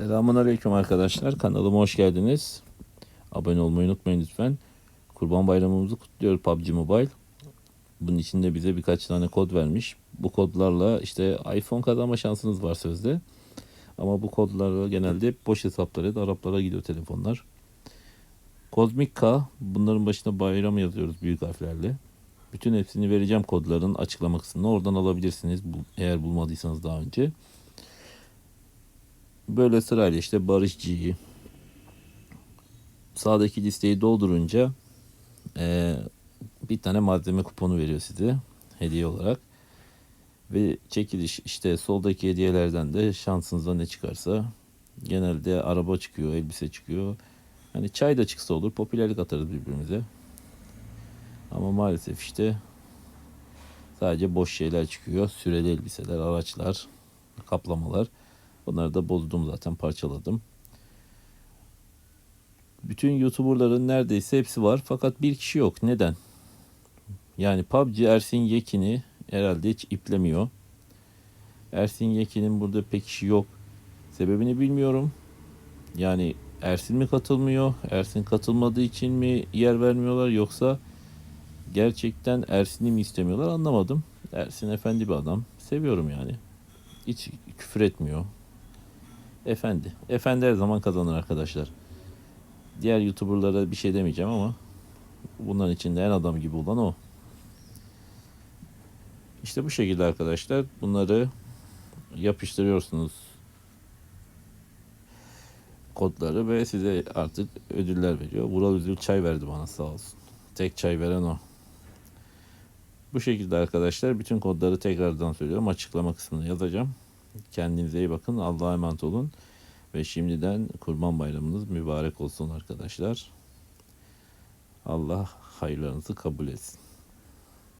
Selamun Aleyküm arkadaşlar. Kanalıma hoş geldiniz. Abone olmayı unutmayın lütfen. Kurban bayramımızı kutluyor PUBG Mobile. Bunun için de bize birkaç tane kod vermiş. Bu kodlarla işte iPhone kazanma şansınız var sözde. Ama bu kodlarla genelde boş hesaplara da Araplara gidiyor telefonlar. Kozmik K. Bunların başına bayram yazıyoruz büyük harflerle. Bütün hepsini vereceğim kodların açıklama kısmına. Oradan alabilirsiniz eğer bulmadıysanız daha önce. Böyle sırayla işte Barış G'yi sağdaki listeyi doldurunca eee, bir tane malzeme kuponu veriyor size hediye olarak. Ve çekiliş işte soldaki hediyelerden de şansınıza ne çıkarsa genelde araba çıkıyor, elbise çıkıyor. Hani çay da çıksa olur, popülerlik atarız birbirimize. Ama maalesef işte sadece boş şeyler çıkıyor. Süreli elbiseler, araçlar, kaplamalar. Onları da bozdum zaten parçaladım. Bütün YouTuber'ların neredeyse hepsi var fakat bir kişi yok. Neden? Yani PUBG Ersin Yekin'i herhalde hiç iplemiyor. Ersin Yekin'in burada pek işi yok. Sebebini bilmiyorum. Yani Ersin mi katılmıyor? Ersin katılmadığı için mi yer vermiyorlar yoksa gerçekten Ersin'i mi istemiyorlar anlamadım. Ersin efendi bir adam. Seviyorum yani. Hiç küfür etmiyor. Efendi. Efendi her zaman kazanır arkadaşlar. Diğer YouTuber'lara bir şey demeyeceğim ama bunların içinde en adam gibi olan o. İşte bu şekilde arkadaşlar bunları yapıştırıyorsunuz kodları ve size artık ödüller veriyor. Vural Üzül çay verdi bana sağ olsun. Tek çay veren o. Bu şekilde arkadaşlar bütün kodları tekrardan söylüyorum. Açıklama kısmına yazacağım. Kendinize iyi bakın. Allah'a emanet olun. Ve şimdiden Kurban Bayramınız mübarek olsun arkadaşlar. Allah hayırlarınızı kabul etsin.